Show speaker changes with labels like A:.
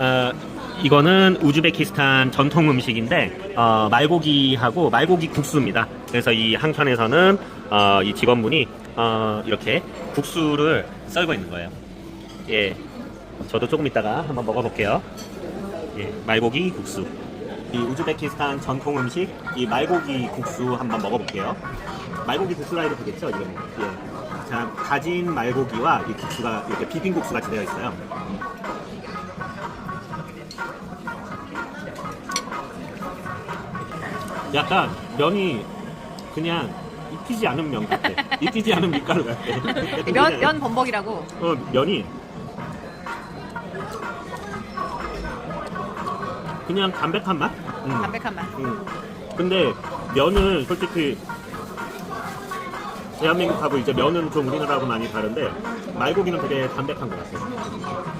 A: 어, 이거는 우즈베키스탄 전통 음식인데 어, 말고기하고 말고기 국수입니다. 그래서 이 한켠에서는 어, 이 직원분이 어, 이렇게 국수를 썰고 있는 거예요. 예, 저도 조금 이따가 한번 먹어볼게요. 예, 말고기 국수. 이 우즈베키스탄 전통 음식 이 말고기 국수 한번 먹어볼게요. 말고기 국수라 해도 되겠죠, 이거는. 예. 자, 다진 말고기와 이 국수가 이렇게 비빔 국수 같이 되어 있어요. 약간 면이 그냥 입히지 않은 면 같아. 입히지 않은 밀가루 같아.
B: 면, 면 범벅이라고.
A: 어, 면이 그냥 담백한 맛? 음.
B: 담백한 맛.
A: 음. 근데 면은 솔직히 대한민국하고 이제 면은 좀 우리나라하고 많이 다른데 말고기는 되게 담백한 것 같아요.